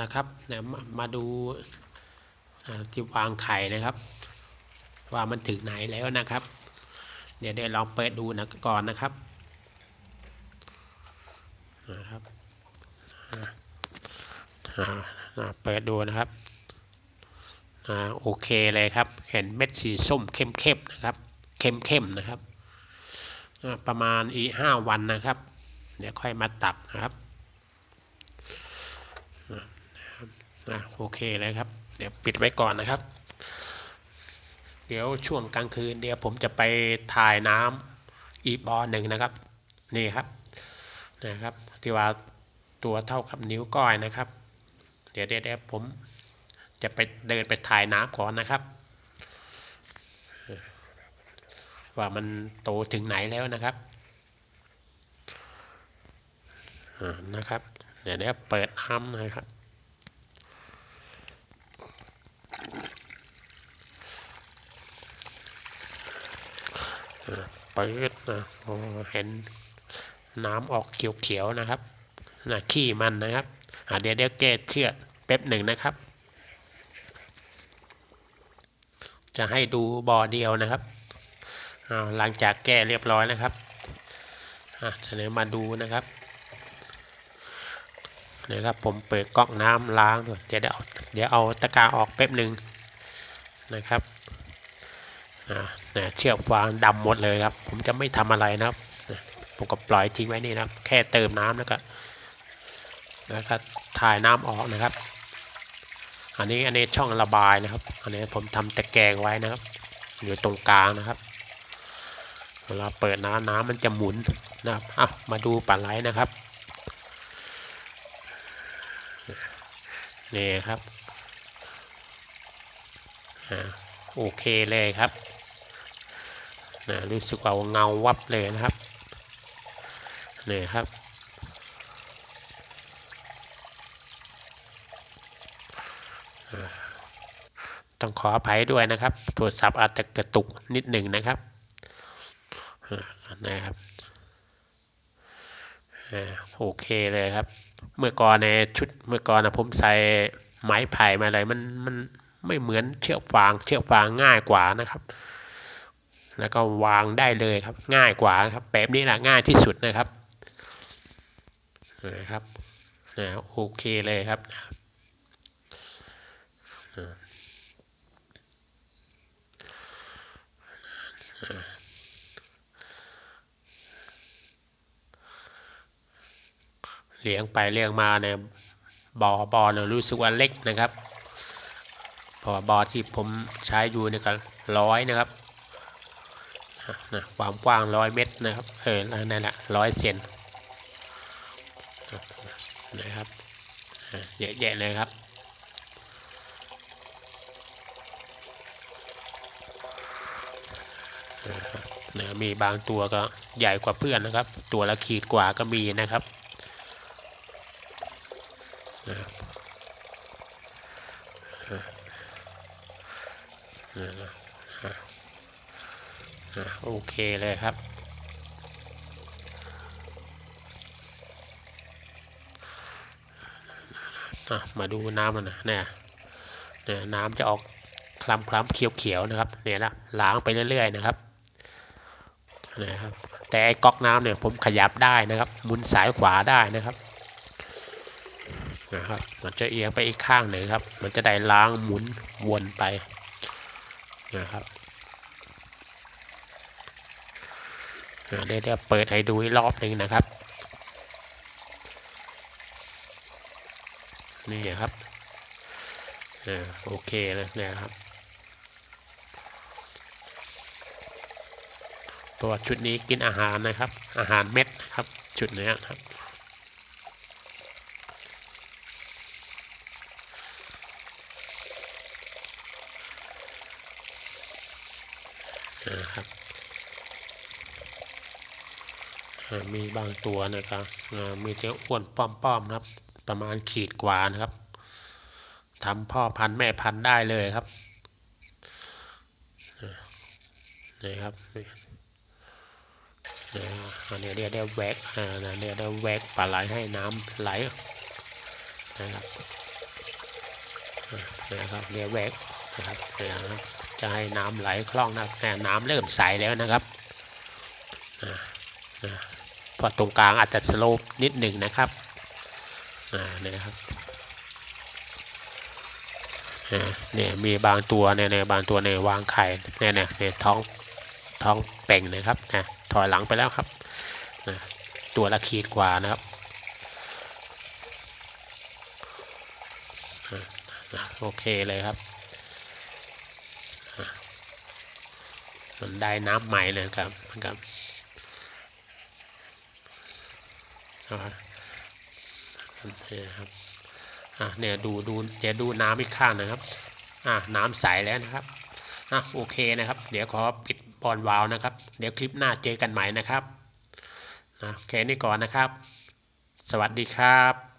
นะครับเดี๋ยมาดูที่วางไข่นะครับ ว่ามันถึงไหนแล้วนะครับ เดี๋ยวเดี๋ยวลองเปิดดูนะก่อนนะครับนะครับเปิดดูนะครับโอเคเลยครับ เห็นเม็ดสีส้มเข้มๆนะครับ เข้มๆนะครับ ประมาณอีกห้าวันนะครับ เดี๋ยวค่อยมาตักนะครับ นะโอเคเลยครับ เดี๋ยวปิดไว้ก่อนนะครับ เดี๋ยวช่วงกลางคืนเดี๋ยวผมจะไปถ่ายน้ำอีกบอหนึ่งนะครับ นี่ครับนะครับที่ว่าตัวเท่ากับนิ้วก้อยนะครับ เดี๋ยวเดี๋ยวผมจะไปเดินไปถ่ายน้ำก่อนนะครับ ว่ามันโตถึงไหนแล้วนะครับอ่านะครับ เดี๋ยวเดี๋ยวเปิดน้ำนะครับ ปืดนะโอ้เห็นน้ำออกเขียวๆนะครับนะขี้มันนะครับเดี๋ยวเดี๋ยวแก้เชือกแป๊บหนึ่งนะครับ จะให้ดูบ่อเดียวนะครับหลังจากแก้เรียบร้อยนะครับอะเสนอมาดูนะครับนี่ครับผมเปิดก๊อกน้ำล้างด้วยเดี๋ยวเดี๋ยวเอาเดี๋ยวเอาตะกร้าออกแป๊บหนึ่งนะครับ นี่ยเชือกวางดำหมดเลยครับ ผมจะไม่ทำอะไรนะครับผมก็ปล่อยทิ้งไว้นี่นะครับ แค่เติมน้ำแล้วก็แล้วก็ถ่ายน้ำออกนะครับ อันนี้อันนี้ช่องระบายนะครับ อันนี้ผมทำตะแกรงไว้นะครับ อยู่ตรงกลางนะครับเวลาเปิดน้ำน้ำมันจะหมุนนะครับอะมาดูปลาไหลนะครับนี่ครับอ่าโอเคเลยครับ นะรู้สึกว่าเงาวับเลยนะครับนี่ครับ ต้องขออภัยด้วยนะครับ โทรศัพท์อาจจะกระตุกนิดหนึ่งนะครับนะครับโอเคเลยครับ เมื่อก่อนในชุดเมื่อก่อนนะผมใส่ไม้ไผ่มาอะไรมันมันไม่เหมือนเชือกฟางเชือกฟางง่ายกว่านะครับ แล้วก็วางได้เลยครับ ง่ายกว่านะครับแบบนี้แหละง่ายที่สุดนะครับนะครับนะโอเคเลยครับเลี้ยงไปเลี้ยงมาเนี่ยบอบอเนี่ยรู้สึกว่าเล็กนะครับเพราะว่าบอที่ผมใช้อยู่เนี่ยก็ร้อยนะครับ นะความกว้างร้อยเมตรนะครับเออนั่นแหละร้อยเซนนะครับเยอะแยะเลยครับนะมีบางตัวก็ใหญ่กว่าเพื่อนนะครับ ตัวละขีดกว่าก็มีนะครับนะครับ โอเคเลยครับ มาดูน้ำมันนะเนี่ยเนี่ยน้ำจะออกคล้ำคล้ำเขียวเขียวๆนะครับ เนี่ยนะล้างไปเรื่อย ๆ นะครับนะครับ แต่ไอ้ก๊อกน้ำเนี่ยผมขยับได้นะครับหมุนสายขวาได้นะครับนะครับมันจะเอียงไปอีกข้างหนึ่งครับ มันจะได้ล้างหมุนวนไปนะครับ เดี๋ยวเปิดให้ดูอีกรอบหนึ่งนะครับ นี่ครับอ่าโอเคเลยนะครับ ตัวชุดนี้กินอาหารนะครับ อาหารเม็ดนะครับ ชุดนี้ครับนะครับ อ่า มีบางตัวนะครับมีเจ้าอ้วนป้อมๆนะครับ ประมาณขีดกว่านะครับทำพ่อพันธุ์แม่พันธุ์ได้เลยครับนี่ครับนี่นี่อันนี้เรียกได้แวกอ่าเรียกได้แวกปลาไหลให้น้ำไหลนะครับนะครับเดี๋ยวแหวกนะครับจะให้น้ำไหลคล่องนะแต่น้ำเริ่มใสแล้วนะครับอะอะ เพอตรงกลางอาจจะสโลปนิดหนึ่งนะครับอ่าเนี่ยครับเนี่ยมีบางตัวเนี่ยเนี่ยบางตัวเนี่ยวางไข่เนี่ยเนี่ยเนี่ยท้องท้องเป่งนะครับนะถอยหลังไปแล้วครับนะตัวละขีดกว่านะครับนะโอเคเลยครับอะมันได้น้ำใหม่เลยครับ นะครับอ่าเนี่ครับอะเนี่ยดูดูเดี๋ยวดูน้ำอีกข้างนะครับอะน้ำใสแล้วนะครับอะโอเคนะครับ เดี๋ยวขอปิดบอลวาล์วนะครับ เดี๋ยวคลิปหน้าเจอกันใหม่นะครับนะแค่นี้ก่อนนะครับ สวัสดีครับ